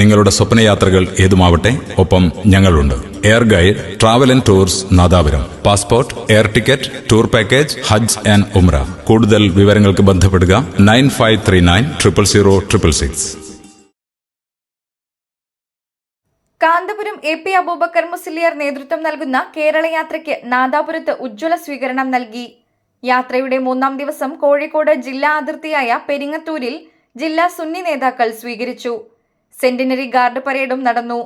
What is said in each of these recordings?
നിങ്ങളുടെ സ്വപ്നയാത്രകൾ ഏതുമാവട്ടെ ഒപ്പം ഞങ്ങളുണ്ട്. Air guide travel and tours Nadapuram. Passport air ticket tour package Hajj and ഉംറ കൂടുതൽ വിവരങ്ങൾക്ക് ബന്ധപ്പെടുക nine five three nine triple zero triple six. Kanthapuram A P Aboobacker Musliyar നേതൃത്വം നൽകുന്ന കേരള യാത്രയ്ക്ക് നാദാപുരത്ത് ഉജ്ജ്വല സ്വീകരണം നൽകി. യാത്രയുടെ മൂന്നാം ദിവസം കോഴിക്കോട് ജില്ലാ അതിർത്തിയായ പെരിങ്ങത്തൂരിൽ ജില്ലാ സുന്നി നേതാക്കൾ സ്വീകരിച്ചു. സെന്റിനറി ഗാർഡ് പരേഡും നടന്നു.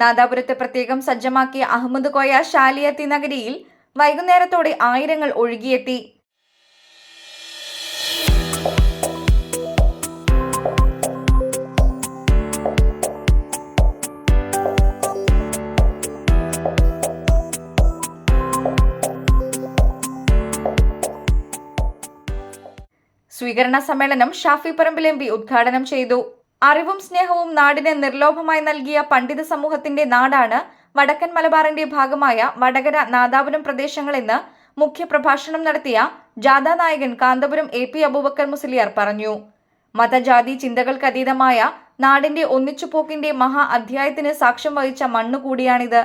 നാദാപുരത്ത് പ്രത്യേകം സജ്ജമാക്കിയ അഹമ്മദ് കോയ ഷാലിയത്തി നഗരിയിൽ വൈകുന്നേരത്തോടെ ആയിരങ്ങൾ ഒഴുകിയെത്തി. സ്വീകരണ സമ്മേളനം ഷാഫി പറമ്പിൽ എം പി ഉദ്ഘാടനം ചെയ്തു. അറിവും സ്നേഹവും നാടിന് നിർലോഭമായി നൽകിയ പണ്ഡിത സമൂഹത്തിന്റെ നാടാണ് വടക്കൻ മലബാറിന്റെ ഭാഗമായ വടകര നാദാപുരം പ്രദേശങ്ങളെന്ന് മുഖ്യപ്രഭാഷണം നടത്തിയ ജാഥാ നായകൻ കാന്തപുരം എ പി അബൂബക്കർ മുസ്ലിയാർ പറഞ്ഞു. മതജാതി ചിന്തകൾക്കതീതമായ നാടിന്റെ ഒന്നിച്ചുപോക്കിന്റെ മഹാ അധ്യായത്തിന് സാക്ഷ്യം വഹിച്ച മണ്ണു കൂടിയാണിത്.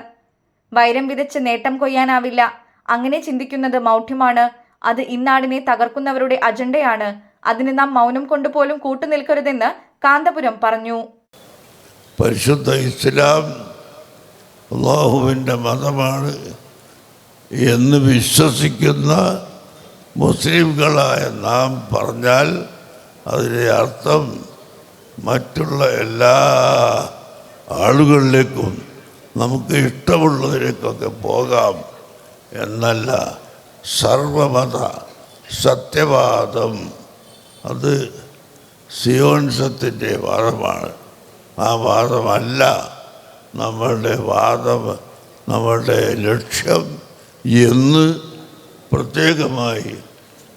വൈരം വിതച്ച് നേട്ടം കൊയ്യാനാവില്ല. അങ്ങനെ ചിന്തിക്കുന്നത് മൗഢ്യമാണ്. അത് ഇന്നാടിനെ തകർക്കുന്നവരുടെ അജണ്ടയാണ്. അതിന് നാം മൗനം കൊണ്ടുപോലും കൂട്ടുനിൽക്കരുതെന്ന് കാന്തപുരം പറഞ്ഞു. പരിശുദ്ധ ഇസ്ലാം അള്ളാഹുവിന്റെ മതമാണ് എന്ന് വിശ്വസിക്കുന്ന മുസ്ലിംകളായ നാം പറഞ്ഞാൽ അതിന്റെ അർത്ഥം മറ്റുള്ള എല്ലാ ആളുകളിലേക്കും നമുക്ക് ഇഷ്ടമുള്ളതിലേക്കൊക്കെ പോകാം എന്നല്ല. സർവമത സത്യവാദം. അത് സിയോൺസത്തിന്റെ വാദമാണ്. ആ വാദമല്ല നമ്മളുടെ വാദം നമ്മളുടെ ലക്ഷ്യം എന്ന് പ്രത്യേകമായി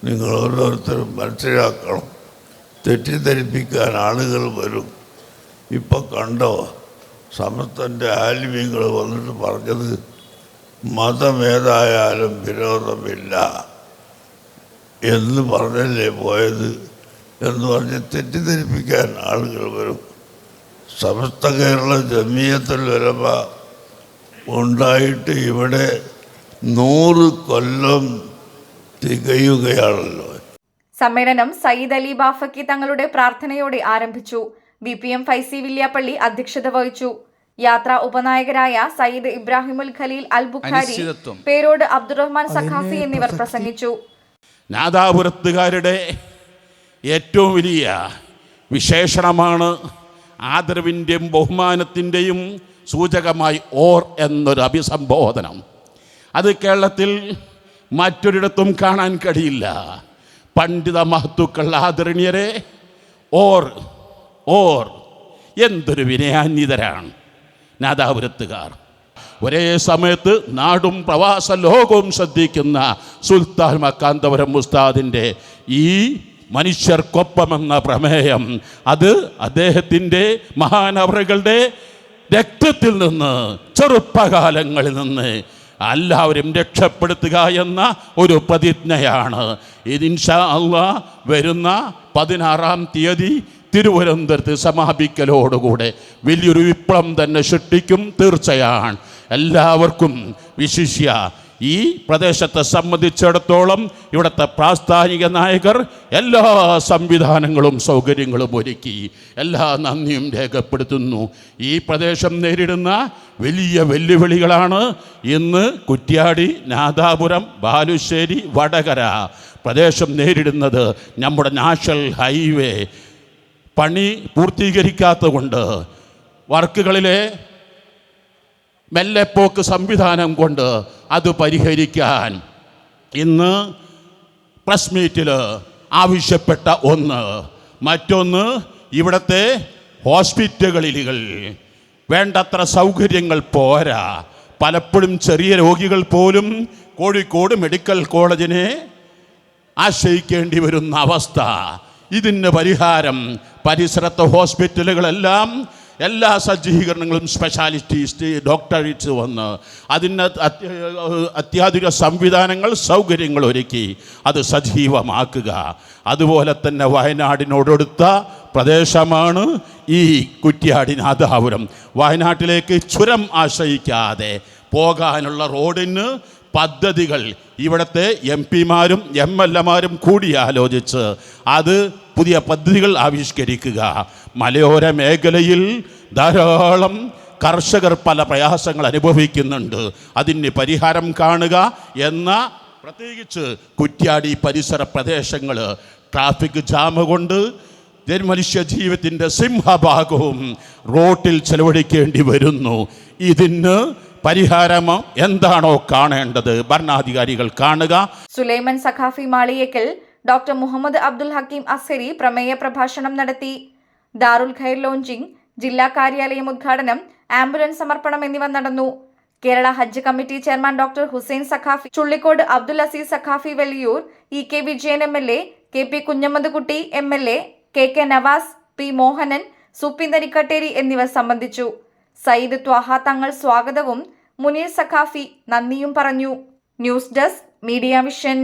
നിങ്ങൾ ഓരോരുത്തരും മനസ്സിലാക്കണം. തെറ്റിദ്ധരിപ്പിക്കാൻ ആളുകൾ വരും. ഇപ്പം കണ്ടോ സമസ്തന്റെ ആലിമ്യങ്ങൾ വന്നിട്ട് പറഞ്ഞത് മതമേതായാലും വിരോധമില്ല എന്ന് പറഞ്ഞല്ലേ പോയത്? എന്ന് പറഞ്ഞ് തെറ്റിദ്ധരിപ്പിക്കാൻ ആളുകൾ വരും. സമസ്ത കേരള ജമീയത്തിൽ വരവ ഉണ്ടായിട്ട് ഇവിടെ നൂറ് കൊല്ലം തികയുകയാണല്ലോ. സമ്മേളനം സയ്യിദ് അലി ബാഫക്കി തങ്ങളുടെ പ്രാർത്ഥനയോടെ ആരംഭിച്ചു. B P M Faizy Villiappally അധ്യക്ഷത വഹിച്ചു. യാത്രാ ഉപനായകരായ സയ്യിദ് ഇബ്രാഹിമുൽ ഖലീൽ അൽ ബുഖാരി പേരോട് അബ്ദുറഹ്മാൻ സഖാസി എന്നിവർ പ്രസംഗിച്ചു. നാദാപുരത്തുകാരുടെ ഏറ്റവും വലിയ വിശേഷണമാണ് ആദരവിന്റെയും ബഹുമാനത്തിന്റെയും സൂചകമായി ഓർ എന്നൊരു അഭിസംബോധനം. അത് കേരളത്തിൽ മറ്റൊരിടത്തും കാണാൻ കഴിയില്ല. പണ്ഡിത മഹത്തുക്കൾ ആദരണീയരെ ഓർ ഓർ എന്തൊരു വിനയാന്യതരാണ് നാദാപുരത്തുകാർ. ഒരേ സമയത്ത് നാടും പ്രവാസ ലോകവും ശ്രദ്ധിക്കുന്ന സുൽത്താൻ മക്കാന്തപുരം മുസ്താദിന്റെ ഈ മനുഷ്യർക്കൊപ്പമെന്ന പ്രമേയം അത് അദ്ദേഹത്തിന്റെ മഹാനവറുകളുടെ രക്തത്തിൽ നിന്ന് ചെറുപ്പകാലങ്ങളിൽ നിന്ന് എല്ലാവരും രക്ഷപ്പെടുത്തുക എന്ന ഒരു പ്രതിജ്ഞയാണ്. ഇതിൻഷാ അള്ളാ വരുന്ന പതിനാറാം തീയതി തിരുവനന്തപുരത്ത് സമാപിക്കലോടുകൂടെ. വലിയൊരു വിപ്ലവം തന്നെ സൃഷ്ടിക്കും തീർച്ചയാണ്. എല്ലാവർക്കും വിശിഷ്യ ഈ പ്രദേശത്തെ സംബന്ധിച്ചിടത്തോളം ഇവിടുത്തെ പ്രാസ്ഥാനിക നായകർ എല്ലാ സംവിധാനങ്ങളും സൗകര്യങ്ങളും ഒരുക്കി എല്ലാ നന്ദിയും രേഖപ്പെടുത്തുന്നു. ഈ പ്രദേശം നേരിടുന്ന വലിയ വെല്ലുവിളികളാണ് ഇന്ന് കുറ്റ്യാടി നാദാപുരം ബാലുശ്ശേരി വടകര പ്രദേശം നേരിടുന്നത് നമ്മുടെ നാഷണൽ ഹൈവേ. പണി പൂർത്തീകരിക്കാത്തതുകൊണ്ട് വർക്കുകളിലെ മെല്ലെപ്പോക്ക് സംവിധാനം കൊണ്ട് അത് പരിഹരിക്കാൻ ഇന്ന് പ്രസ് മീറ്റിൽ ആവശ്യപ്പെട്ട ഒന്ന്. മറ്റൊന്ന് ഇവിടുത്തെ ഹോസ്പിറ്റലുകളിൽ വേണ്ടത്ര സൗകര്യങ്ങൾ പോരാ. പലപ്പോഴും ചെറിയ രോഗികൾ പോലും കോഴിക്കോട് മെഡിക്കൽ കോളേജിനെ ആശ്രയിക്കേണ്ടി വരുന്ന അവസ്ഥ. ഇതിന് പരിഹാരം പരിസരത്തെ ഹോസ്പിറ്റലുകളെല്ലാം എല്ലാ സജ്ജീകരണങ്ങളും സ്പെഷ്യാലിറ്റീസ് ഡോക്ടറേറ്റ്സ് വന്ന് അതിന് അത്യ- അത്യാധുനിക സംവിധാനങ്ങൾ സൗകര്യങ്ങൾ ഒരുക്കി അത് സജീവമാക്കുക. അതുപോലെ തന്നെ വയനാടിനോടടുത്ത പ്രദേശമാണ് ഈ കുറ്റ്യാടിനാഥാപുരം വയനാട്ടിലേക്ക് ചുരം ആശ്രയിക്കാതെ പോകാനുള്ള റോഡിന് പദ്ധതികൾ. ഇവിടുത്തെ എം പിമാരും എം എൽ എമാരും കൂടിയാലോചിച്ച് അത് പുതിയ പദ്ധതികൾ ആവിഷ്കരിക്കുക. മലയോര മേഖലയിൽ ധാരാളം കർഷകർ പല പ്രയാസങ്ങൾ അനുഭവിക്കുന്നുണ്ട്. അതിന് പരിഹാരം കാണുക എന്ന പ്രത്യേകിച്ച് കുറ്റ്യാടി പരിസര പ്രദേശങ്ങൾ ട്രാഫിക് ജാമ് കൊണ്ട് മനുഷ്യ ജീവിതത്തിന്റെ സിംഹഭാഗവും റോട്ടിൽ ചെലവഴിക്കേണ്ടി വരുന്നു. ഇതിന് പരിഹാരം എന്താണോ കാണേണ്ടത്? ഭരണാധികാരികൾ കാണുക. സുലൈമൻ സഖാഫി മാളിയക്കൽ ഡോക്ടർ മുഹമ്മദ് അബ്ദുൽ ഹക്കീം അസരി പ്രമേയ പ്രഭാഷണം നടത്തി. ദാറുൽ ഖൈർ ലോഞ്ചിങ് ജില്ലാ കാര്യാലയം ഉദ്ഘാടനം ആംബുലൻസ് സമർപ്പണം എന്നിവ നടന്നു. Kerala Hajj committee chairman doctor Hussain Saqafi Chullikode Abdul Azeez Saqafi Velliyur E K Vijayan M L A K P Kunhammadkutty M L A K K Navas P Mohanan Supinthirikkateri എന്നിവർ സംബന്ധിച്ചു. സയ്യിദ് ത്വാഹ തങ്ങൾ സ്വാഗതവും മുനീർ സഖാഫി നന്ദിയും പറഞ്ഞു. News desk media vision.